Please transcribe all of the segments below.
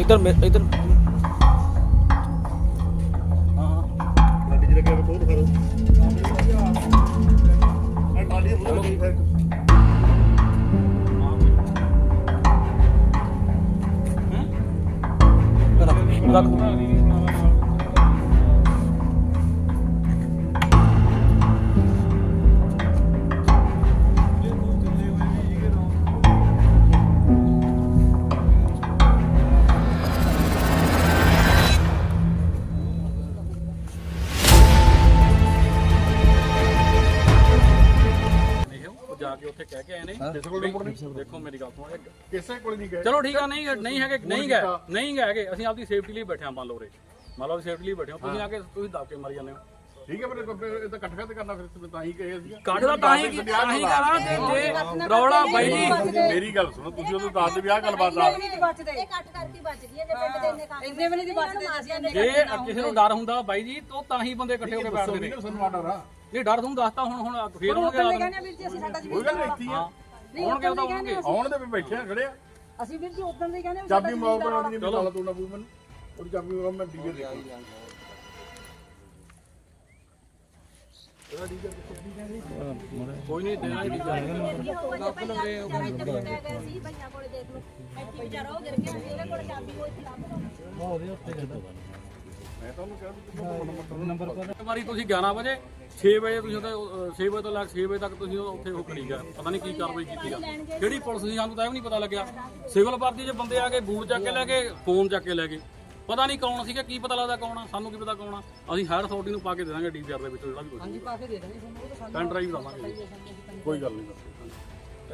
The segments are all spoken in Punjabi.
ਇੱਧਰ ਮੇ- ਇੱਧਰ ਗੱਡੀ ਚ ਲੱਗਿਆ ਕੋਲ ਖੜੋ ਆ ਟਾਲੀ ਬੋਲ ਗਈ ਫਿਰ ਰੱਖ। ਨਹੀਂ ਕਹਿ ਕੇ ਆਏ ਨੇ ਦੇਖੋ ਮੇਰੀ ਗੱਲ ਸੁਣੋ ਇੱਕ- ਕਿਸੇ ਕੋਲ ਨਹੀਂ ਗਏ। ਚਲੋ ਠੀਕ ਆ ਨਹੀਂ ਨਹੀਂ ਹੈਗੇ ਨਹੀਂ ਗਏ ਨਹੀਂ ਗਏ ਹੈਗੇ ਅਸੀਂ ਆਪਦੀ ਸੇਫਟੀ ਲਈ ਬੈਠੇ ਆ ਮੰਨ ਲਓ ਰੇ ਮੰਨ ਲਓ ਸੇਫਟੀ ਲਈ ਬੈਠੇ ਹੋ ਤੁਸੀਂ ਆ ਕੇ ਤੁਸੀਂ ਦਬ ਕੇ ਮਰ ਜਾਂਦੇ ਹੋ। ਠੀਕ ਹੈ ਫਿਰ ਇਹ- ਤਾਂ ਇਕੱਠਾ ਤੇ ਕਰਨਾ ਫਿਰ ਤੇ ਤਾਂ ਹੀ ਕਹੇ ਸੀ ਕੱਢ ਦਾ ਤਾਂ ਹੀ ਤਾਂ ਹੀ ਕਰਾਂ ਤੇ ਜੇ ਰੌਲਾ ਬਾਈ ਜੀ ਮੇਰੀ ਗੱਲ ਸੁਣੋ ਤੁਸੀਂ ਉਹਨੂੰ ਦੱਸ ਦੇ ਵੀ ਆਹ ਗੱਲਬਾਤ ਆ ਇਹ ਕੱਟ ਕਰਕੇ ਬਚਦੀ ਹੈ ਜੇ ਪਿੰਡ ਦੇ ਇੰਨੇ ਕੰਮ ਇੰਨੇ ਵੀ ਨਹੀਂ ਬਚਦੇ ਅਸੀਂ ਜੇ ਕਿਸੇ ਨੂੰ ਡਰ ਹੁੰਦਾ ਬਾਈ ਜੀ ਤਾਂ ਤਾਂ ਹੀ ਬੰਦੇ ਇਕੱਠੇ ਹੋ ਕੇ ਬੈਠਦੇ ਨੇ। ਸਾਨੂੰ ਆਡਰ ਆ। ਨਹੀਂ ਡਰ ਤੁਹਾਨੂੰ ਦੱਸਤਾ ਹੁਣ ਹੁਣ ਫੇਰ ਹੋਣਗੇ ਕਹਿੰਦੇ ਆਦਮ। ਕਹਿੰਦੇ ਵੀਰ ਜੀ ਅਸੀਂ ਸਾਡਾ ਕੋਈ ਗੱਲ ਨਹੀਂ ਇੱਥੇ ਹੀ ਆ ਹੋਣਗੇ ਉਹ ਤਾਂ ਹੋਣਗੇ ਆਉਣ ਦੇ ਵੀ ਬੈਠੇ ਆ ਖੜੇ ਆ। ਅਸੀਂ ਵੀਰ ਜੀ ਉਦੋਂ ਦੇ ਕਹਿੰਦੇ ਚਾਬੀ ਮਾਰ ਬਣਾਉਣੀ ਨਹੀਂ ਚਲੋ ਤੂੰ ਨਾ। ਬੂ ਮੈਨੂੰ। ਉਹਦੀ ਚਾਬੀ ਮਾਰ ਮੈਂ ਡੀਜੇ ਦੇ ਕੋਈ ਨਹੀਂ ਦੇਣਾ ਹੀ ਨਹੀਂ। ਭਈਆਂ ਕੋਲ ਦੇਖ ਲਓ। ਐਡੀ ਵਿਚਾਰਾ ਉਹ ਗਿਰ ਗਿਆ ਉਹਦੇ ਮੈਂ ਤੁਹਾਨੂੰ ਕਿਹਾ ਵੀ ਕਿਹਨੂੰ ਨੰਬਰ ਇੱਕ ਵਾਰੀ ਤੁਸੀਂ 11 ਵਜੇ 6 ਵਜੇ ਤੁਸੀਂ ਉਹਦੇ 6 ਵਜੇ ਤੋਂ ਲੈ ਕੇ 6 ਵਜੇ ਤੱਕ ਤੁਸੀਂ ਉੱਥੇ ਉਹ ਕਰੀ ਗਏ ਪਤਾ ਨਹੀਂ ਕੀ ਕਾਰਵਾਈ ਕੀਤੀ ਆ ਕਿਹੜੀ ਪੁਲਿਸ ਦੀ ਸਾਨੂੰ ਤਾਂ ਇਹ ਵੀ ਨਹੀਂ ਪਤਾ ਲੱਗਿਆ। ਸਿਵਲ ਵਰਦੀ 'ਚ ਬੰਦੇ ਆ ਕੇ ਬੂਟ ਚੱਕ ਕੇ ਲੈ ਗਏ ਫੋਨ ਚੱਕ ਕੇ ਲੈ ਗਏ। ਪਤਾ ਨਹੀਂ ਕੌਣ ਸੀਗਾ ਕੀ ਪਤਾ ਲੱਗਦਾ ਕੌਣ ਆ ਸਾਨੂੰ ਕੀ ਪਤਾ ਕੌਣ ਆ। ਅਸੀਂ ਹਾਇਰ ਅਥਾਰਟੀ ਨੂੰ ਪਾ ਕੇ ਦੇ ਦਾਂਗੇ ਡੀਪੀਆਰ ਦੇ ਵਿੱਚ ਜਿਹੜਾ ਵੀ ਕੁਝ ਹਾਂਜੀ ਪਾ ਕੇ ਦੇ ਦਾਂਗੇ ਪੈਨ ਡਰਾਈਵ ਦਵਾਂਗੇ। ਕੋਈ ਗੱਲ ਨਹੀਂ।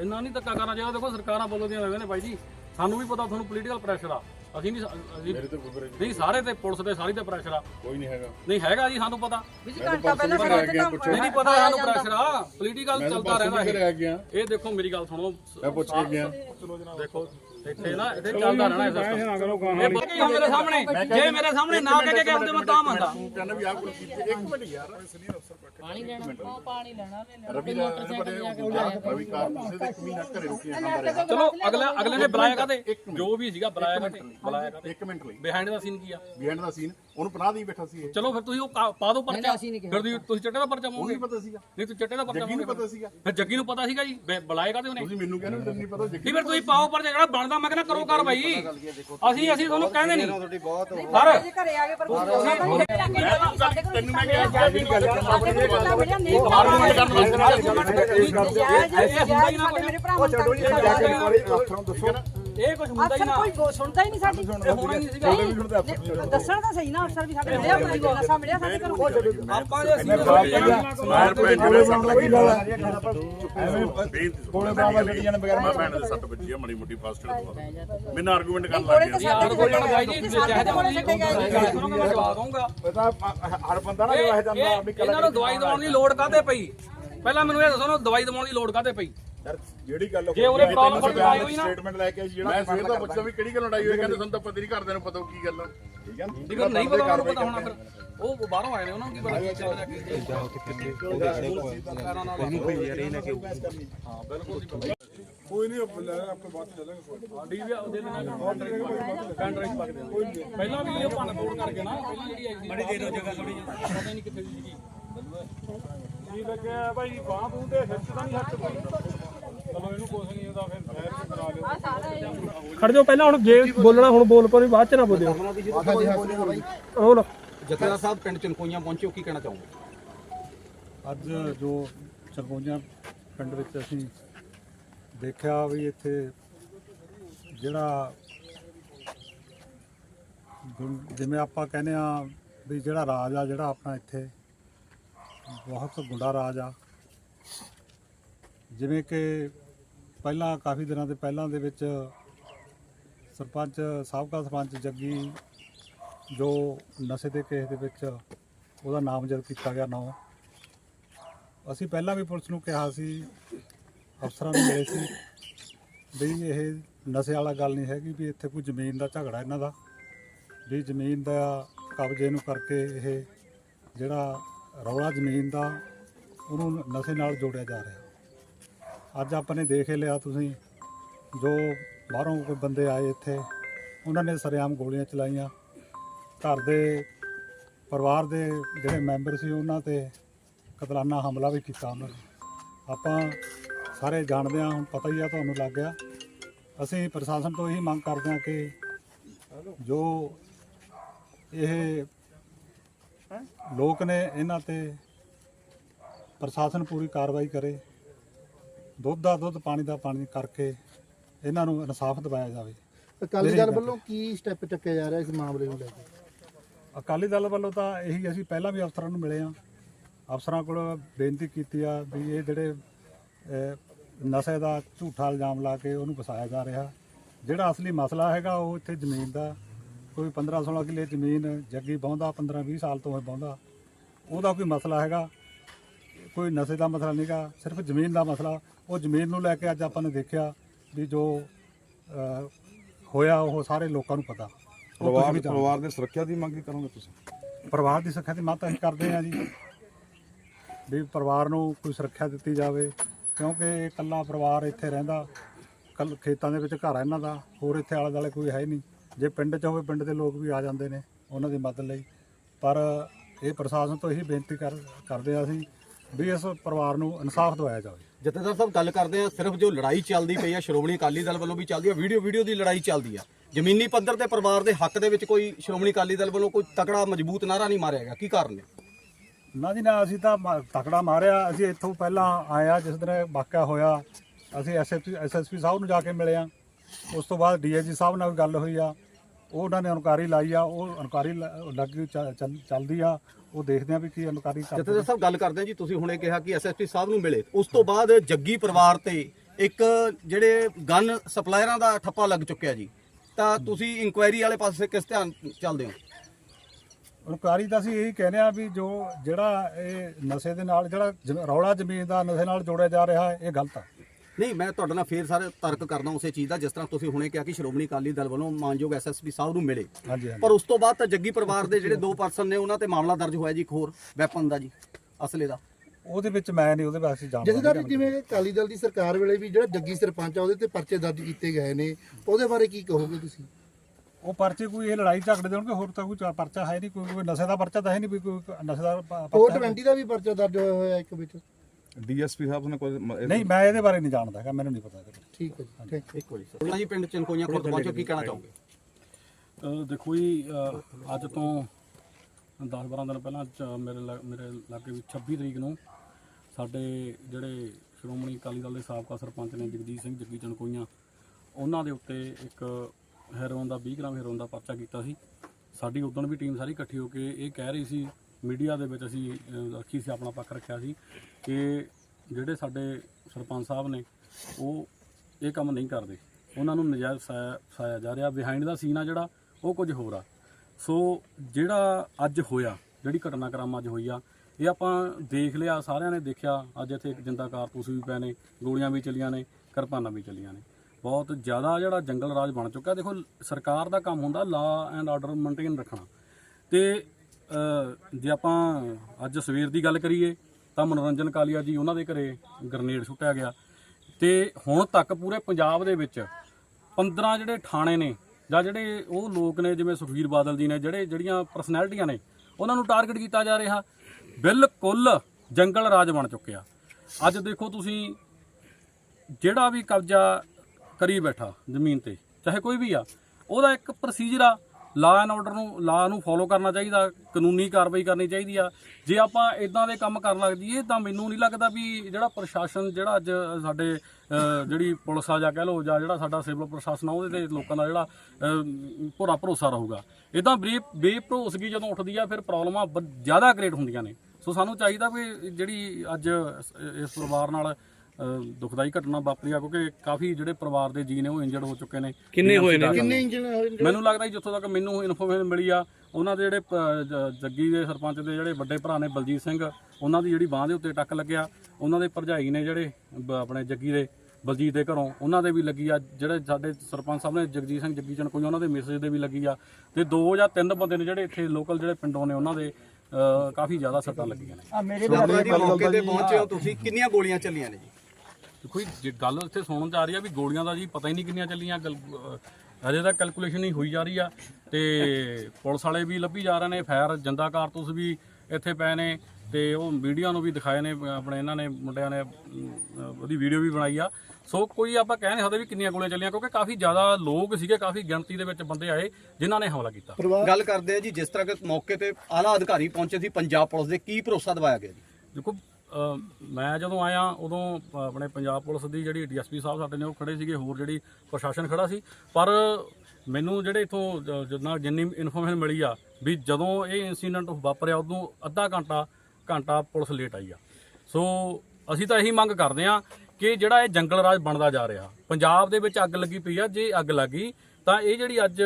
ਇੰਨਾ ਨਹੀਂ ਧੱਕਾ ਕਰਨਾ ਚਾਹੀਦਾ। ਦੇਖੋ ਸਰਕਾਰਾਂ ਵੱਲੋਂ ਦੀਆਂ ਲੈਂਦੇ ਨੇ ਬਾਈ ਜੀ। ਸਾਨੂੰ ਵੀ ਪਤਾ ਤੁਹਾਨੂੰ ਪੋਲੀਟੀਕਲ ਪ੍ਰੈਸ਼ਰ ਆ। ਅਸੀਂ ਨਹੀਂ ਅਸੀਂ ਮੇਰੇ ਤੇ ਗੁਜ਼ਰੇ ਨਹੀਂ ਸਾਰੇ ਤੇ ਪੁਲਿਸ ਦੇ ਸਾਰੀ ਤੇ ਪ੍ਰੈਸ਼ਰ ਆ। ਕੋਈ ਨਹੀਂ ਹੈਗਾ। ਨਹੀਂ ਹੈਗਾ ਜੀ ਸਾਨੂੰ ਪਤਾ। ਘੰਟਾ ਪਹਿਲਾਂ ਗਿਆ ਪੁੱਛੋ। ਨਹੀਂ ਨਹੀਂ ਪਤਾ ਸਾਨੂੰ ਪ੍ਰੈਸ਼ਰ ਆ। ਪੋਲੀਟੀਕਲ ਚੱਲਦਾ ਵੀ ਰਹਿੰਦਾ ਰਹਿ ਗਿਆ। ਇਹ ਇਹ ਦੇਖੋ ਮੇਰੀ ਗੱਲ ਸੁਣੋ। ਮੈਂ ਪੁੱਛ ਕੇ ਗਿਆ। ਦੇਖੋ ਇੱਥੇ ਨਾ ਇੱਥੇ ਚੱਲਦਾ ਰਹਿਣਾ ਇਹ ਸਿਸਟਮ ਇਹ ਪਤਾ ਕੀ ਆ ਮੇਰੇ ਸਾਹਮਣੇ? ਜੇ ਮੇਰੇ ਸਾਹਮਣੇ ਨਾ ਕਹਿ ਕੇ ਹੁੰਦੇ ਮੈਂ ਤਾਂ ਮੰਨਦਾ। ਤੂੰ ਕਹਿੰਦਾ ਵੀ ਆਹ ਕੋਈ ਕੀਤੀ ਇੱਕ ਮਿੰਟ ਯਾਰ। ਸੀਨੀਅਰ ਅਫਸਰ ਪਾਣੀ ਲੈਣਾ ਪਾਣੀ ਲੈਣਾ ਰਵੀ ਦਾ ਬੜੇ ਰਵੀ ਕਾਰ ਕਿਸੇ ਦੇ ਇੱਕ ਮਹੀਨਾ ਘਰੇ ਰੁਕੀ ਜਾਂਦਾ ਰਿਹਾ ਚਲੋ ਅਗਲਾ ਅਗਲੇ ਨੇ ਬੁਲਾਇਆ ਕਾਤੇ ਜੋ ਵੀ ਸੀਗਾ ਬੁਲਾਇਆ ਕਾਤੇ ਬੁਲਾਇਆ ਕਾਤੇ ਮਿੰਟ ਲਈ। ਬਿਹਾਈਂਡ ਦਾ ਸੀਨ ਕੀ ਆ? ਬਿਹਾਈਂਡ ਦਾ ਸੀਨ ਉਹਨੂੰ ਪਨਾਹ ਦੀ ਬੈਠਾ ਸੀ ਇਹ। ਚਲੋ ਫਿਰ ਤੁਸੀਂ ਉਹ ਕਾ- ਪਾ ਦਿਓ ਪਰਚਾ। ਫਿਰ ਤੁਸੀਂ ਤੁਸੀਂ ਚਿੱਟੇ ਦਾ ਪਰਚਾ ਉਹਨੂੰ ਮੋਗੇ। ਨਹੀਂ ਪਤਾ ਸੀਗਾ। ਨਹੀਂ ਤੁਸੀਂ ਚਿੱਟੇ ਦਾ ਪਰਚਾ ਜੱਗੀ ਨੂੰ ਮੋਗੇ ਪਤਾ ਸੀਗਾ। ਫਿਰ ਜੱਗੀ ਨੂੰ ਪਤਾ ਸੀਗਾ ਜੀ। ਬੇ- ਬੁਲਾਇਆ ਕਾਤੇ ਉਹਨੇ ਤੁਸੀਂ ਮੈਨੂੰ ਕਹਿੰਦੇ ਤੈਨੂੰ ਨਹੀਂ ਪਤਾ ਜੱਗੀ ਨਹੀਂ ਫਿਰ ਤੁਸੀਂ ਪਾਓ ਪਰਚਾ ਜਿਹੜਾ ਬਣਦਾ ਮੈਂ ਕਹਿੰਦਾ ਕਰੋ ਕਾਰਵਾਈ। ਅਸੀਂ ਅਸੀਂ ਤੁਹਾਨੂੰ ਕਹਿੰਦੇ ਨਹੀਂ। ਜੇ ਘਰੇ ਆ ਗਏ ਪਰ ਤੈਨੂੰ ਮੈਂ ਕਿਹਾ ਦੀ ਗੱਲ ਸਾਡੇ ਕੋਲ ਮਿਲਿਆ ਨਹੀਂ ਜਾਇਜ਼ ਹੁੰਦਾ ਹੀ ਨਾ ਮੇਰੇ ਭਰਾ ਨੂੰ ਛੱਡੋ ਜੀ ਇਹ ਕੁਝ ਹੁੰਦਾ ਹੀ ਅਫਸਰ ਨਾ। ਕੋਈ ਸੁਣਦਾ ਹੀ ਨਹੀਂ ਸਾਡੀ। ਹੋਣਾ ਹੀ ਨਹੀਂ। ਸੀਗਾ। ਦੱਸਣ ਤਾਂ ਸਹੀ ਨਾ ਅਫਸਰ ਵੀ ਸਾਡੇ ਮਿਲਿਆ ਕੋਈ ਨਸ਼ਾ ਮਿਲਿਆ ਸਾਡੇ ਕੋਲ ਆਪਾਂ ਜੇ ਅਸੀਂ ਮਾਰ ਪੈ ਜੁੜੇ ਬਣਦਾ ਕੀ ਗੱਲ ਕੋਲੇ ਬਾਬਾ ਲੱਗੀ ਜਾਣ ਬਗੈਰ ਮੈਂ ਭੈਣ ਦੇ ਸੱਟ ਵੱਜੀ ਆ ਮੜੀ ਮੁੱਟੀ ਫਾਸਟ ਮੈਨੂੰ ਆਰਗੂਮੈਂਟ ਕਰਨ ਲੱਗ ਗਿਆ ਯਾਰ ਕੋਈ ਨਾ ਬਾਈ ਜੀ ਜੇ ਚਾਹੇ ਤਾਂ ਮੈਂ ਜਵਾ ਦਊਂਗਾ ਪਤਾ ਹਰ ਬੰਦਾ ਨਾ ਜੋ ਇਹ ਜਾਂਦਾ ਆਪਣੀ ਇਹ- ਇਹਨਾਂ ਨੂੰ ਦਵਾਈ ਦਵਾਉਣ ਦੀ ਲੋੜ ਕਾਤੇ ਪਈ? ਪਹਿਲਾਂ ਮੈਨੂੰ ਇਹ ਦੱਸੋ ਨਾ ਦਵਾਈ ਦਵਾਉਣ ਦੀ ਲੋੜ ਕਾਤੇ ਪਈ? ਯਾਰ ਜਿਹੜੀ ਗੱਲ ਜੇ ਉਹਨੇ problem ਲੜਾਈ ਹੋਈ ਨਾ- ਸਟੇਟਮੈਂਟ ਲੈ ਕੇ ਜਿਹੜਾ ਮੈਂ ਸਵੇਰ ਦਾ ਪੁੱਛਿਆ ਵੀ ਕਿਹੜੀ ਗੱਲ ਲੜਾਈ ਹੋਈ ਕਹਿੰਦੇ ਸਾਨੂੰ ਤਾਂ ਪਤਾ ਨਹੀਂ ਘਰਦਿਆਂ ਨੂੰ ਪਤਾ ਕੀ ਗੱਲ। ਠੀਕ ਹੈ। ਨਹੀਂ ਫਿਰ ਨਹੀਂ ਪਤਾ ਨੂੰ ਪਤਾ ਹੋਣਾ ਫਿਰ। ਉਹ ਬਾਹਰੋਂ ਆਏ ਨੇ ਉਹਨਾਂ ਨੂੰ ਕੀ ਪਤਾ ਕੀ ਚੱਲ ਰਿਹਾ ਕੀ ਹਾਂ ਬਿਲਕੁਲ ਜੀ ਕੋਈ ਨਹੀਂ ਆਪਾਂ ਬਾਤ ਕਰ ਲਾਂਗੇ ਹਾਂ ਡੀਵੀ ਉਹਦੇ ਨਾਲ ਡਰਾਈਵ ਪਾ ਕੇ ਪਹਿਲਾਂ ਵੀ ਇਹ ਭੰਨ ਤੋੜ ਕਰਕੇ ਨਾ ਪਹਿਲਾਂ ਜਿਹੜੀ ਆਈ ਸੀ ਬੜੀ ਦੇਰ ਹੋ ਜਗ੍ਹਾ ਥੋੜੀ ਪਤਾ ਨਹੀਂ ਕਿੱਥੇ ਸੀਗੀ। ਕੀ ਲੱਗਿਆ ਭਾਈ ਬਾਹ ਬੂਹ ਦੇ ਵਿੱਚ ਤਾਂ ਨਹੀਂ ਹੱਥ ਕੋਈ। ਚਲੋ ਇਹਨੂੰ ਕੁਛ ਨਹੀਂ ਉਹਦਾ ਫਿਰ ਫੈਰ ਚ ਕਰਾ ਲਿਓ। ਖੜ ਜਾਓ ਪਹਿਲਾਂ ਹੁਣ ਜੇ ਬੋਲਣਾ ਹੁਣ ਬੋਲ ਪੋ ਬਾਅਦ ਚ ਨਾ ਬੋਲਿਓ। ਹੋਰ ਜਥੇਦਾਰ ਸਾਹਿਬ ਪਿੰਡ ਚਨਕੋਈਆਂ ਪਹੁੰਚੇ ਕੀ ਕਹਿਣਾ ਚਾਹੋਗੇ? ਅੱਜ ਜੋ ਚਰਗੋਈਆਂ ਪਿੰਡ ਵਿੱਚ ਅਸੀਂ ਦੇਖਿਆ ਵੀ ਇੱਥੇ ਜਿਹੜਾ ਜਿਵੇਂ ਆਪਾਂ ਕਹਿੰਦੇ ਆ ਵੀ ਜਿਹੜਾ ਰਾਜ ਆ ਜਿਹੜਾ ਆਪਣਾ ਇੱਥੇ ਬਹੁਤ ਗੁੰਡਾ ਰਾਜ ਆ। ਜਿਵੇਂ ਕਿ ਪਹਿਲਾਂ, ਕਾਫੀ ਦਿਨਾਂ ਦੇ ਪਹਿਲਾਂ ਦੇ ਵਿੱਚ ਸਰਪੰਚ, ਸਾਬਕਾ ਸਰਪੰਚ ਜੱਗੀ, ਜੋ ਨਸ਼ੇ ਦੇ ਕੇਸ ਦੇ ਵਿੱਚ ਉਹਦਾ ਨਾਮਜ਼ਦ ਕੀਤਾ ਗਿਆ ਨਾਂ, ਅਸੀਂ ਪਹਿਲਾਂ ਵੀ ਪੁਲਿਸ ਨੂੰ ਕਿਹਾ ਸੀ, ਅਫਸਰਾਂ ਨੂੰ ਮਿਲੇ ਸੀ ਵੀ ਇਹ ਨਸ਼ੇ ਵਾਲਾ ਗੱਲ ਨਹੀਂ ਹੈਗੀ ਵੀ ਇੱਥੇ ਕੋਈ ਜ਼ਮੀਨ ਦਾ ਝਗੜਾ ਇਹਨਾਂ ਦਾ, ਵੀ ਜ਼ਮੀਨ ਦਾ ਕਬਜ਼ੇ ਨੂੰ ਕਰਕੇ ਇਹ ਜਿਹੜਾ ਰੌਲਾ ਜ਼ਮੀਨ ਦਾ ਉਹਨੂੰ ਨਸ਼ੇ ਨਾਲ ਜੋੜਿਆ ਜਾ ਰਿਹਾ। ਅੱਜ ਆਪਾਂ ਨੇ ਦੇਖ ਹੀ ਲਿਆ ਤੁਸੀਂ, ਜੋ ਬਾਹਰੋਂ ਕੋਈ ਬੰਦੇ ਆਏ ਇੱਥੇ, ਉਹਨਾਂ ਨੇ ਸਰੇਆਮ ਗੋਲੀਆਂ ਚਲਾਈਆਂ। ਘਰ ਦੇ ਪਰਿਵਾਰ ਦੇ ਜਿਹੜੇ ਮੈਂਬਰ ਸੀ, ਉਹਨਾਂ ਤੇ ਕਤਲਾਨਾ ਹਮਲਾ ਵੀ ਕੀਤਾ ਉਹਨਾਂ ਨੇ। ਆਪਾਂ ਸਾਰੇ ਜਾਣਦੇ ਹਾਂ, ਹੁਣ ਪਤਾ ਹੀ ਆ ਤੁਹਾਨੂੰ ਲੱਗ ਗਿਆ। ਅਸੀਂ ਪ੍ਰਸ਼ਾਸਨ ਤੋਂ ਇਹੀ ਮੰਗ ਕਰਦੇ ਹਾਂ ਕਿ ਜੋ ਇਹ ਲੋਕ ਨੇ, ਇਹਨਾਂ ਤੇ ਪ੍ਰਸ਼ਾਸਨ ਪੂਰੀ ਕਾਰਵਾਈ ਕਰੇ। ਦੁੱਧ ਦਾ ਦੁੱਧ ਪਾਣੀ ਦਾ ਪਾਣੀ ਕਰਕੇ ਇਹਨਾਂ ਨੂੰ ਇਨਸਾਫ ਦਿਵਾਇਆ ਜਾਵੇ। ਅਕਾਲੀ ਦਲ ਵੱਲੋਂ ਕੀ ਸਟੈਪ ਚੱਕਿਆ ਜਾ ਰਿਹਾ ਇਸ ਮਾਮਲੇ ਨੂੰ ਲੈ ਕੇ? ਅਕਾਲੀ ਦਲ ਵੱਲੋਂ ਤਾਂ ਇਹੀ ਅਸੀਂ ਪਹਿਲਾਂ ਵੀ ਅਫਸਰਾਂ ਨੂੰ ਮਿਲੇ ਆ ਅਫਸਰਾਂ ਕੋਲ ਬੇਨਤੀ ਕੀਤੀ ਆ ਵੀ ਇਹ ਜਿਹੜੇ ਨਸ਼ੇ ਦਾ ਝੂਠਾ ਇਲਜ਼ਾਮ ਲਾ ਕੇ ਉਹਨੂੰ ਫਸਾਇਆ ਜਾ ਰਿਹਾ। ਜਿਹੜਾ ਅਸਲੀ ਮਸਲਾ ਹੈਗਾ ਉਹ ਇੱਥੇ ਜ਼ਮੀਨ ਦਾ। ਕੋਈ 15 16 ਕਿੱਲੇ ਜ਼ਮੀਨ ਜੱਗੀ ਬਹੁੰਦਾ 15 20 ਸਾਲ ਤੋਂ ਇਹ ਬਹੁੰਦਾ ਉਹਦਾ ਕੋਈ ਮਸਲਾ ਹੈਗਾ। ਕੋਈ ਨਸ਼ੇ ਦਾ ਮਸਲਾ ਨਹੀਂਗਾ ਸਿਰਫ ਜ਼ਮੀਨ ਦਾ ਮਸਲਾ। ਉਹ ਜ਼ਮੀਨ ਨੂੰ ਲੈ ਕੇ ਅੱਜ ਆਪਾਂ ਨੇ ਦੇਖਿਆ ਵੀ ਜੋ ਅਹ, ਹੋਇਆ ਉਹ ਸਾਰੇ ਲੋਕਾਂ ਨੂੰ ਪਤਾ। ਉਹ ਪਰਿਵਾਰ ਵੀ ਜਾਣਦੇ। ਪਰਿਵਾਰ ਦੇ ਸੁਰੱਖਿਆ ਦੀ ਮੰਗ ਕਰੋਗੇ ਤੁਸੀਂ? ਪਰਿਵਾਰ ਦੀ ਸੁਰੱਖਿਆ ਦੀ ਮੰਗ ਤਾਂ ਅਸੀਂ ਕਰਦੇ ਹਾਂ ਜੀ। ਵੀ ਪਰਿਵਾਰ ਨੂੰ ਕੋਈ ਸੁਰੱਖਿਆ ਦਿੱਤੀ ਜਾਵੇ ਕਿਉਂਕਿ ਇਕੱਲਾ ਪਰਿਵਾਰ ਇੱਥੇ ਰਹਿੰਦਾ। ਕੱਲ ਖੇਤਾਂ ਦੇ ਵਿੱਚ ਘਰ ਆ ਇਹਨਾਂ ਦਾ ਹੋਰ ਇੱਥੇ ਆਲੇ ਦੁਆਲੇ ਕੋਈ ਹੈ ਹੀ ਨਹੀਂ। ਜੇ ਪਿੰਡ 'ਚ ਹੋਵੇ ਪਿੰਡ ਦੇ ਲੋਕ ਵੀ ਆ ਜਾਂਦੇ ਨੇ ਉਹਨਾਂ ਦੀ ਮਦਦ ਲਈ। ਪਰ ਇਹ ਪ੍ਰਸ਼ਾਸਨ ਤੋਂ ਇਹੀ ਬੇਨਤੀ ਕਰ ਕਰਦੇ ਆ ਅਸੀਂ ਵੀ ਇਸ ਪਰਿਵਾਰ ਨੂੰ ਇਨਸਾਫ ਦਿਵਾਇਆ ਜਾਵੇ। ਜਥੇਦਾਰ ਸਾਹਿਬ ਗੱਲ ਕਰਦੇ ਆ ਸਿਰਫ ਜੋ ਲੜਾਈ ਚੱਲਦੀ ਪਈ ਆ ਸ਼੍ਰੋਮਣੀ ਅਕਾਲੀ ਦਲ ਵੱਲੋਂ ਵੀ ਚੱਲਦੀ ਆ ਵੀਡੀਓ ਵੀਡੀਓ ਦੀ ਲੜਾਈ ਚੱਲਦੀ ਆ। ਜ਼ਮੀਨੀ ਪੱਧਰ ਤੇ ਪਰਿਵਾਰ ਦੇ ਹੱਕ ਦੇ ਵਿੱਚ ਕੋਈ ਸ਼੍ਰੋਮਣੀ ਅਕਾਲੀ ਦਲ ਵੱਲੋਂ ਕੋਈ ਤਕੜਾ ਮਜ਼ਬੂਤ ਨਾਰਾ ਨਹੀਂ ਮਾਰਿਆ ਗਿਆ। ਕੀ ਕਾਰਨ ਹੈ? ਨਾ ਜੀ ਨਾ ਅਸੀਂ ਤਾਂ ਮ- ਤਕੜਾ ਮਾਰਿਆ। ਅਸੀਂ ਇੱਥੋਂ ਪਹਿਲਾਂ ਆਇਆ ਜਿਸ ਦਿਨ ਇਹ ਵਾਕਿਆ ਹੋਇਆ ਅਸੀਂ ਐਸਐਸਪੀ ਐਸਐਸਪੀ ਸਾਹਿਬ ਨੂੰ ਜਾ ਕੇ ਮਿਲੇ ਆ ਉਸ ਤੋਂ ਬਾਅਦ ਡੀਆਈਜੀ ਸਾਹਿਬ ਨਾਲ ਵੀ ਗੱਲ ਹੋਈ ਆ। ਉਹ ਉਹਨਾਂ ਨੇ ਇਨਕੁਆਰੀ ਲਾਈ ਆ ਉਹ ਇਨਕੁਆਰੀ ਲ- ਲੱਗੀ ਚ- ਚੱਲ- ਚੱਲਦੀ ਆ ਉਹ ਦੇਖਦੇ ਆ ਵੀ ਕੀ ਇਨਕੁਆਰੀ ਕਰਦੇ ਜਥੇਦਾਰ ਸਾਹਿਬ ਗੱਲ ਕਰਦੇ ਜੀ ਤੁਸੀਂ ਹੁਣੇ ਕਿਹਾ ਕਿ ਐਸਐਸਪੀ ਸਾਹਿਬ ਨੂੰ ਮਿਲੇ। ਉਸ ਤੋਂ ਬਾਅਦ ਜੱਗੀ ਪਰਿਵਾਰ ਤੇ ਇੱਕ ਜਿਹੜੇ ਗਨ ਸਪਲਾਇਰਾਂ ਦਾ ਠੱਪਾ ਲੱਗ ਚੁੱਕਿਆ ਜੀ। ਤਾਂ ਤੁਸੀਂ ਇਨਕੁਆਇਰੀ ਵਾਲੇ ਪਾਸੇ ਕਿਸ ਧਿਆਨ ਚੱਲਦੇ ਹੋ? ਇਨਕੁਆਰੀ ਤਾਂ ਅਸੀਂ ਇਹੀ ਕਹਿੰਦੇ ਆ ਵੀ ਜੋ ਜਿਹੜਾ ਇਹ ਨਸ਼ੇ ਦੇ ਨਾਲ ਜਿਹੜਾ ਰੌਲਾ ਜ਼ਮੀਨ ਦਾ ਨਸ਼ੇ ਨਾਲ ਜੋੜਿਆ ਜਾ ਰਿਹਾ ਹੈ ਇਹ ਗਲਤ ਆ। ਨਹੀਂ ਮੈਂ ਤੁਹਾਡੇ ਨਾਲ ਫੇਰ ਸਾਰੇ ਤਰਕ ਕਰਦਾ ਉਸੇ ਚੀਜ਼ ਦਾ ਜਿਸ ਤਰ੍ਹਾਂ ਤੁਸੀਂ ਹੁਣੇ ਕਿਹਾ ਕਿ ਸ਼੍ਰੋਮਣੀ ਅਕਾਲੀ ਦਲ ਵੱਲੋਂ ਮਾਨਯੋਗ ਐਸਐਸਪੀ ਸਾਹਿਬ ਨੂੰ ਮਿਲੇ। ਹਾਂਜੀ ਹਾਂਜੀ। ਪਰ ਉਸ ਤੋਂ ਬਾਅਦ ਤਾਂ ਜੱਗੀ ਪਰਿਵਾਰ ਦੇ ਜਿਹੜੇ ਦੋ ਪਰਸਨ ਨੇ ਉਹਨਾਂ ਤੇ ਮਾਮਲਾ ਦਰਜ ਹੋਇਆ ਜੀ ਇੱਕ ਹੋਰ ਵੈਪਨ ਦਾ ਜੀ ਅਸਲੇ ਦਾ। ਉਹਦੇ ਵਿੱਚ ਮੈਂ ਨਹੀਂ ਉਹਦੇ ਵਾਸਤੇ ਜਾਣਦਾ ਜਥੇਦਾਰ ਜੀ ਜਿਵੇਂ ਅਕਾਲੀ ਦਲ ਦੀ ਸਰਕਾਰ ਵੇਲੇ ਵੀ ਜਿਹੜਾ ਜੱਗੀ ਸਰਪੰਚ ਆ ਉਹਦੇ ਤੇ ਪਰਚੇ ਦਰਜ ਕੀਤੇ ਗਏ ਨੇ। ਉਹਦੇ ਬਾਰੇ ਕੀ ਕਹੋਗੇ ਤੁਸੀਂ? ਉਹ ਪਰਚੇ ਕੋਈ ਇਹ ਲੜਾਈ ਝਗੜੇ ਦੇ ਹੋਣਗੇ ਹੋਰ ਤਾਂ ਕੋਈ ਚਾ- ਪਰਚਾ ਹੈ ਨਹੀਂ ਕੋਈ ਕੋਈ ਨਸ਼ੇ ਦਾ ਪਰਚਾ ਤਾਂ ਹੈ ਨਹੀਂ ਵੀ ਕੋਈ ਨਸ਼ੇ ਦਾ ਪ- ਪਰਚਾ ਹੈ। 420 ਦਾ ਵੀ ਪਰਚਾ ਦਰਜ ਹੋਇਆ ਹੋਇਆ ਇੱਕ ਵਿੱਚ। ਡੀਐਸਪੀ ਸਾਹਿਬ ਨੇ ਕੋਈ ਮ- ਇਹ- ਨਹੀਂ ਮੈਂ ਇਹਦੇ ਬਾਰੇ ਨਹੀਂ ਜਾਣਦਾ ਹੈਗਾ ਮੈਨੂੰ ਨਹੀਂ ਪਤਾ ਇਹਦੇ ਬਾਰੇ। ਠੀਕ ਹੈ ਜੀ ਥੈਂਕ ਇੱਕ ਵਾਰੀ ਸਰ। ਜੀ ਪਿੰਡ ਚਨਕੋਈਆਂ ਖੁਰਦ ਪਹੁੰਚੋ ਕੀ ਕਹਿਣਾ ਚਾਹੋਗੇ? ਅਹ ਦੇਖੋ ਜੀ ਅਹ ਅੱਜ ਤੋਂ 10-12 ਦਿਨ ਪਹਿਲਾਂ ਚ- ਮੇਰੇ ਲਾ- ਮੇਰੇ ਇਲਾਕੇ ਵਿੱਚ 26 ਤਰੀਕ ਨੂੰ ਸਾਡੇ ਜਿਹੜੇ ਸ਼੍ਰੋਮਣੀ ਅਕਾਲੀ ਦਲ ਦੇ ਸਾਬਕਾ ਸਰਪੰਚ ਨੇ ਜਗਜੀਤ ਸਿੰਘ ਜੱਗੀ ਚਣਕੋਈਆਂ ਉਹਨਾਂ ਦੇ ਉੱਤੇ ਇੱਕ ਹੈਰੋਨ ਦਾ 20 ਗ੍ਰਾਮ ਹੈਰੋਨ ਦਾ ਪਰਚਾ ਕੀਤਾ ਸੀ। ਸਾਡੀ ਉਦੋਂ ਵੀ ਟੀਮ ਸਾਰੀ ਇਕੱਠੀ ਹੋ ਕੇ ਇਹ ਕਹਿ ਰਹੀ ਸੀ ਮੀਡੀਆ ਦੇ ਵਿੱਚ ਅਸੀਂ ਅਹ, ਰੱਖੀ ਸੀ ਆਪਣਾ ਪੱਖ ਰੱਖਿਆ ਸੀ ਕਿ ਜਿਹੜੇ ਸਾਡੇ ਸਰਪੰਚ ਸਾਹਿਬ ਨੇ ਉਹ ਇਹ ਕੰਮ ਨਹੀਂ ਕਰਦੇ। ਉਹਨਾਂ ਨੂੰ ਨਜਾਇਜ਼ ਫਸਾਇਆ ਫਸਾਇਆ ਜਾ ਰਿਹਾ। ਬਿਹਾਈਂਡ ਦਾ ਸੀਨ ਆ ਜਿਹੜਾ ਉਹ ਕੁਝ ਹੋਰ ਆ। ਸੋ ਜਿਹੜਾ ਅੱਜ ਹੋਇਆ ਜਿਹੜੀ ਘਟਨਾਕ੍ਰਮ ਅੱਜ ਹੋਈ ਆ ਇਹ ਆਪਾਂ ਦੇਖ ਲਿਆ ਸਾਰਿਆਂ ਨੇ ਦੇਖਿਆ। ਅੱਜ ਇੱਥੇ ਇੱਕ ਜਿੰਦਾ ਕਾਰਤੂਸ ਵੀ ਪਏ ਨੇ ਗੋਲੀਆਂ ਵੀ ਚੱਲੀਆਂ ਨੇ ਕਿਰਪਾਨਾਂ ਵੀ ਚੱਲੀਆਂ ਨੇ। ਬਹੁਤ ਜ਼ਿਆਦਾ ਜਿਹੜਾ ਜੰਗਲ ਰਾਜ ਬਣ ਚੁੱਕਾ। ਦੇਖੋ ਸਰਕਾਰ ਦਾ ਕੰਮ ਹੁੰਦਾ ਲਾ ਐਂਡ ਆਰਡਰ ਮੇਨਟੇਨ ਰੱਖਣਾ। ਤੇ ਜੇ ਆਪਾਂ ਅੱਜ ਸਵੇਰ ਦੀ ਗੱਲ ਕਰੀਏ, ਤਾਂ ਮਨੋਰੰਜਨ ਕਾਲੀਆ ਜੀ ਉਹਨਾਂ ਦੇ ਘਰੇ ਗ੍ਰਨੇਡ ਸੁੱਟਿਆ ਗਿਆ। ਤੇ ਹੁਣ ਤੱਕ ਪੂਰੇ ਪੰਜਾਬ ਦੇ ਵਿੱਚ 15 ਜਿਹੜੇ ਥਾਣੇ ਨੇ, ਜਾਂ ਜਿਹੜੇ ਉਹ ਲੋਕ ਨੇ, ਜਿਵੇਂ ਸੁਖਵੀਰ ਬਾਦਲ ਜੀ ਨੇ, ਜਿਹੜੇ ਜਿਹੜੀਆਂ ਪਰਸਨੈਲਿਟੀਆਂ ਨੇ, ਉਹਨਾਂ ਨੂੰ ਟਾਰਗੇਟ ਕੀਤਾ ਜਾ ਰਿਹਾ। ਬਿਲਕੁਲ ਜੰਗਲ ਰਾਜ ਬਣ ਚੁੱਕਿਆ ਅੱਜ ਦੇਖੋ ਤੁਸੀਂ, ਜਿਹੜਾ ਵੀ ਕਬਜ਼ਾ ਕਰੀ ਬੈਠਾ ਜ਼ਮੀਨ ਤੇ, ਚਾਹੇ ਕੋਈ ਵੀ ਆ, ਉਹਦਾ ਇੱਕ ਪ੍ਰੋਸੀਜਰ ਆ। ਲਾ ਐਂਡ ਆਰਡਰ ਨੂੰ ਲਾਅ ਨੂੰ ਫੋਲੋ ਕਰਨਾ ਚਾਹੀਦਾ ਕਾਨੂੰਨੀ ਕਾਰਵਾਈ ਕਰਨੀ ਚਾਹੀਦੀ ਆ। ਜੇ ਆਪਾਂ ਇਦਾਂ ਦੇ ਕੰਮ ਕਰਨ ਲੱਗ ਜਾਈਏ ਤਾਂ ਮੈਨੂੰ ਨਹੀਂ ਲੱਗਦਾ ਵੀ ਜਿਹੜਾ ਪ੍ਰਸ਼ਾਸਨ ਜਿਹੜਾ ਅੱਜ ਸਾਡੇ ਜਿਹੜੀ ਪੁਲਿਸ ਆ ਜਾਂ ਕਹਿ ਲਓ ਜਾਂ ਜਿਹੜਾ ਸਾਡਾ ਸਿਵਲ ਪ੍ਰਸ਼ਾਸਨ ਆ ਉਹਦੇ ਤੇ ਲੋਕਾਂ ਦਾ ਜਿਹੜਾ ਅਹ, ਪੂਰਾ ਭਰੋਸਾ ਰਹੂਗਾ। ਇਦਾਂ ਬੇ ਬੇਭਰੋਸਗੀ ਜਦੋਂ ਉੱਠਦੀ ਆ ਫਿਰ ਪ੍ਰੋਬਲਮਾਂ ਬ- ਜ਼ਿਆਦਾ ਕ੍ਰੀਏਟ ਹੁੰਦੀਆਂ ਨੇ। ਸੋ ਸਾਨੂੰ ਚਾਹੀਦਾ ਵੀ ਜਿਹੜੀ ਅੱਜ ਇਸ ਪਰਿਵਾਰ ਨਾਲ ਦੁਖਦਾਈ ਘਟਨਾ ਵਾਪਰੀ ਆ ਕਿਉਂਕਿ ਕਾਫੀ ਜਿਹੜੇ ਪਰਿਵਾਰ ਦੇ ਜੀ ਨੇ ਉਹ ਇੰਜਰਡ ਹੋ ਚੁੱਕੇ ਨੇ। ਕਿੰਨੇ ਹੋਏ ਨੇ? ਕਿੰਨੇ ਇੰਜਨ ਹੋਏ ਨੇ? ਮੈਨੂੰ ਲੱਗਦਾ ਜੀ ਜਿੱਥੋਂ ਤੱਕ ਮੈਨੂੰ ਇਨਫੋਰਮੇਸ਼ਨ ਮਿਲੀ ਆ ਉਹਨਾਂ ਦੇ ਜਿਹੜੇ ਜੱਗੀ ਦੇ ਸਰਪੰਚ ਦੇ ਜਿਹੜੇ ਵੱਡੇ ਭਰਾ ਨੇ ਬਲਜੀਤ ਸਿੰਘ ਉਹਨਾਂ ਦੀ ਜਿਹੜੀ ਬਾਹ ਦੇ ਉੱਤੇ ਟੱਕ ਲੱਗਿਆ। ਉਹਨਾਂ ਦੇ ਭਰਜਾਈ ਨੇ ਜਿਹੜੇ ਬ- ਆਪਣੇ ਜੱਗੀ ਦੇ ਬਲਜੀਤ ਦੇ ਘਰੋਂ ਉਹਨਾਂ ਦੇ ਵੀ ਲੱਗੀ ਆ। ਜਿਹੜੇ ਸਾਡੇ ਸਰਪੰਚ ਸਾਹਿਬ ਨੇ ਜਗਜੀਤ ਸਿੰਘ ਜੱਗੀ ਚਣ ਕੋਈ ਉਹਨਾਂ ਦੇ ਮੈਸੇਜ ਦੇ ਵੀ ਲੱਗੀ ਆ। ਤੇ ਦੋ ਜਾਂ ਤਿੰਨ ਬੰਦੇ ਨੇ ਜਿਹੜੇ ਇੱਥੇ ਲੋਕਲ ਜਿਹੜੇ ਪਿੰਡੋਂ ਨੇ ਉਹਨਾਂ ਦੇ ਕਾਫੀ ਜ਼ਿਆਦਾ ਸੱਟਾਂ ਲੱਗੀਆਂ ਨੇ। ਸ਼੍ਰੋਮਣੀ ਜੀ ਮੌਕੇ ਤੇ ਪਹੁੰਚੇ ਹੋ ਤੁਸੀਂ ਕਿੰਨੀਆਂ ਗੋਲੀਆਂ ਚੱਲੀਆਂ ਨੇ ਜੀ? ਦੇਖੋ ਜੀ, ਜੇ ਗੱਲ ਇੱਥੇ ਸੁਣਨ ਚ ਆ ਰਹੀ ਆ ਵੀ ਗੋਲੀਆਂ ਦਾ ਜੀ ਪਤਾ ਹੀ ਨਹੀਂ ਕਿੰਨੀਆਂ ਚੱਲੀਆਂ ਗੱਲ- ਅਹ, ਹਜੇ ਤੱਕ ਕੈਲਕੂਲੇਸ਼ਨ ਹੀ ਹੋਈ ਜਾ ਰਹੀ ਆ ਤੇ ਪੁਲਿਸ ਵਾਲੇ ਵੀ ਲੱਭੀ ਜਾ ਰਹੇ ਨੇ ਫਾਇਰ ਜੰਦਾ ਕਾਰਤੂਸ ਵੀ ਇੱਥੇ ਪਏ ਨੇ ਤੇ ਉਹ ਵੀਡੀਓ ਨੂੰ ਵੀ ਦਿਖਾਏ ਨੇ ਆਪਣੇ ਇਹਨਾਂ ਨੇ ਮੁੰਡਿਆਂ ਨੇ ਅਮ, ਉਹਦੀ ਵੀਡੀਓ ਵੀ ਬਣਾਈ ਆ। ਸੋ ਕੋਈ ਆਪਾਂ ਕਹਿ ਨਹੀਂ ਸਕਦੇ ਵੀ ਕਿੰਨੀਆਂ ਗੋਲੀਆਂ ਚੱਲੀਆਂ ਕਿਉਂਕਿ ਕਾਫੀ ਜ਼ਿਆਦਾ ਲੋਕ ਸੀਗੇ ਕਾਫੀ ਗਿਣਤੀ ਦੇ ਵਿੱਚ ਬੰਦੇ ਆਏ ਜਿਨ੍ਹਾਂ ਨੇ ਹਮਲਾ ਕੀਤਾ। ਗੱਲ ਕਰਦੇ ਆ ਜੀ ਜਿਸ ਤਰ੍ਹਾਂ ਕਿ ਮੌਕੇ ਤੇ ਆਲਾ ਅਧਿਕਾਰੀ ਪਹੁੰਚੇ ਸੀ ਪੰਜਾਬ ਪੁਲਿਸ ਦੇ ਕੀ ਭਰੋਸਾ ਦਿਵਾਇਆ ਗਿਆ ਜੀ? ਦੇਖੋ ਮੈਂ ਜਦੋਂ ਆਇਆ, ਉਦੋਂ ਆਪਣੇ ਪੰਜਾਬ ਪੁਲਿਸ ਦੀ ਜਿਹੜੀ ਡੀਐਸਪੀ ਸਾਹਿਬ ਸਾਡੇ ਨੇ ਉਹ ਖੜੇ ਸੀਗੇ, ਹੋਰ ਜਿਹੜੀ ਪ੍ਰਸ਼ਾਸਨ ਖੜਾ ਸੀ। ਪਰ ਮੈਨੂੰ ਜਿਹੜੇ ਇਥੋਂ ਜਿੰਨਾ ਜਿੰਨੀ ਇਨਫੋਰਮੇਸ਼ਨ ਮਿਲੀ ਆ, ਵੀ ਜਦੋਂ ਇਹ ਇਨਸੀਡੈਂਟ ਵਾਪਰਿਆ, ਉਦੋਂ ਅੱਧਾ ਘੰਟਾ ਘੰਟਾ ਪੁਲਿਸ ਲੇਟ ਆਈ ਆ। ਸੋ ਅਸੀਂ ਤਾਂ ਇਹੀ ਮੰਗ ਕਰਦੇ ਆ ਕਿ ਜਿਹੜਾ ਇਹ ਜੰਗਲ ਰਾਜ ਬਣਦਾ ਜਾ ਰਿਹਾ, ਪੰਜਾਬ ਦੇ ਵਿੱਚ ਅੱਗ ਲੱਗੀ ਪਈ ਆ, ਜੇ ਅੱਗ ਲੱਗੀ ਤਾਂ ਇਹ ਜਿਹੜੀ ਅੱਜ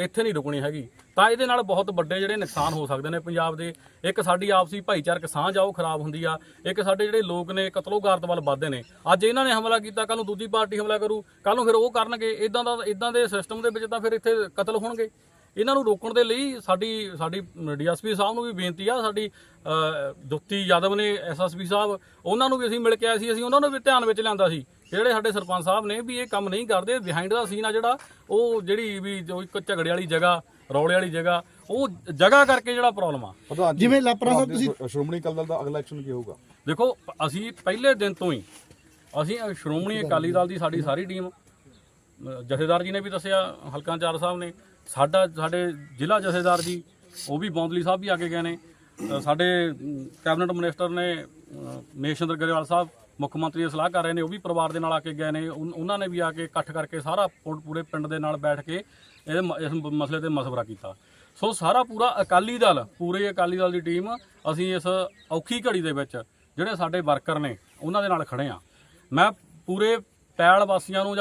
ਇੱਥੇ ਨਹੀਂ ਰੁਕਣੀ ਹੈਗੀ। ਤਾਂ ਇਹਦੇ ਨਾਲ ਬਹੁਤ ਵੱਡੇ ਜਿਹੜੇ ਨੁਕਸਾਨ ਹੋ ਸਕਦੇ ਨੇ ਪੰਜਾਬ ਦੇ। ਇੱਕ ਸਾਡੀ ਆਪਸੀ ਭਾਈਚਾਰਕ ਸਾਂਝ ਆ ਉਹ ਖਰਾਬ ਹੁੰਦੀ ਆ। ਇੱਕ ਸਾਡੇ ਜਿਹੜੇ ਲੋਕ ਨੇ ਕਤਲੋਗਾਰਤ ਵੱਲ ਵੱਧਦੇ ਨੇ। ਅੱਜ ਇਹਨਾਂ ਨੇ ਹਮਲਾ ਕੀਤਾ ਕੱਲ ਨੂੰ ਦੂਜੀ ਪਾਰਟੀ ਹਮਲਾ ਕਰੂ ਕੱਲ ਨੂੰ ਫਿਰ ਉਹ ਕਰਨਗੇ। ਇਦਾਂ ਦਾ ਇਦਾਂ ਦੇ ਸਿਸਟਮ ਦੇ ਵਿੱਚ ਤਾਂ ਫਿਰ ਇੱਥੇ ਕਤਲ ਹੋਣਗੇ। ਇਹਨਾਂ ਨੂੰ ਰੋਕਣ ਦੇ ਲਈ ਸਾਡੀ ਸਾਡੀ ਡੀਐਸਪੀ ਸਾਹਿਬ ਨੂੰ ਵੀ ਬੇਨਤੀ ਆ ਸਾਡੀ ਅ, ਯਾਦਵ ਨੇ ਐਸਐਸਪੀ ਸਾਹਿਬ ਉਹਨਾਂ ਨੂੰ ਵੀ ਅਸੀਂ ਮਿਲ ਕੇ ਆਏ ਸੀ ਅਸੀਂ ਉਹਨਾਂ ਨੂੰ ਵੀ ਧਿਆਨ ਵਿੱਚ ਲਿਆਂਦਾ ਸੀ। ਜਿਹੜੇ ਸਾਡੇ ਸਰਪੰਚ ਸਾਹਿਬ ਨੇ ਵੀ ਇਹ ਕੰਮ ਨਹੀਂ ਕਰਦੇ ਬਿਹਾਈਂਡ ਦਾ ਸੀਨ ਆ ਜਿਹੜਾ ਉਹ ਜਿਹੜੀ ਵੀ ਜੋ ਇੱਕ ਝਗੜੇ ਵਾਲੀ ਜਗ੍ਹਾ ਰੌਲੇ ਵਾਲੀ ਜਗ੍ਹਾ ਉਹ ਜਗ੍ਹਾ ਕਰਕੇ ਜਿਹੜਾ ਪ੍ਰੋਬਲਮ ਆ। ਜਿਵੇਂ ਲਾਪਰਾ ਸਾਹਿਬ ਆਪਦੇ ਸ਼੍ਰੋਮਣੀ ਅਕਾਲੀ ਦਲ ਦਾ ਅਗਲਾ ਐਕਸ਼ਨ ਕੀ ਹੋਊਗਾ? ਦੇਖੋ ਅਸੀਂ ਪਹਿਲੇ ਦਿਨ ਤੋਂ ਹੀ ਅਸੀਂ ਸ਼੍ਰੋਮਣੀ ਅਕਾਲੀ ਦਲ ਦੀ ਸਾਡੀ ਸਾਰੀ ਟੀਮ ਜਥੇਦਾਰ ਜੀ ਨੇ ਵੀ ਦੱਸਿਆ ਹਲਕਾ ਚਾਰ ਸਾਹਿਬ ਨੇ। ਸਾਡਾ ਸਾਡੇ ਜ਼ਿਲ੍ਹਾ ਜਥੇਦਾਰ ਜੀ ਉਹ ਵੀ ਬੌਂਦਲੀ ਸਾਹਿਬ ਵੀ ਆ ਕੇ ਗਏ ਨੇ। ਸਾਡੇ ਕੈਬਨਿਟ ਮਿਨਿਸਟਰ ਨੇ ਅ, ਮਹੇਸ਼ਿੰਦਰ ਗਰੇਵਾਲ ਸਾਹਿਬ ਮੁੱਖ ਮੰਤਰੀ ਦੇ ਸਲਾਹਕਾਰ ਰਹੇ ਨੇ, ਉਹ ਵੀ ਪਰਿਵਾਰ ਦੇ ਨਾਲ ਆ ਕੇ ਗਏ ਨੇ, ਉਨ- ਉਹਨਾਂ ਨੇ ਵੀ ਆ ਕੇ ਇਕੱਠ ਕਰਕੇ ਸਾਰਾ ਪੂ- ਪੂਰੇ ਪਿੰਡ ਦੇ ਨਾਲ ਬੈਠ ਕੇ ਇਹ ਮ- ਇਸ ਮਸਲੇ ਤੇ ਮਸ਼ਵਰਾ ਕੀਤਾ। ਸੋ ਸਾਰਾ ਪੂਰਾ ਅਕਾਲੀ ਦਲ, ਪੂਰੇ ਅਕਾਲੀ ਦਲ ਦੀ ਟੀਮ, ਅਸੀਂ ਇਸ ਔਖੀ ਘੜੀ ਦੇ ਵਿੱਚ ਜਿਹੜੇ ਸਾਡੇ ਵਰਕਰ ਨੇ, ਉਹਨਾਂ ਦੇ ਨਾਲ ਖੜੇ ਆ ਮੈਂ ਪੂਰੇ ਪੈਲ ਵਾਸੀਆਂ ਨੂੰ ਜਾਂ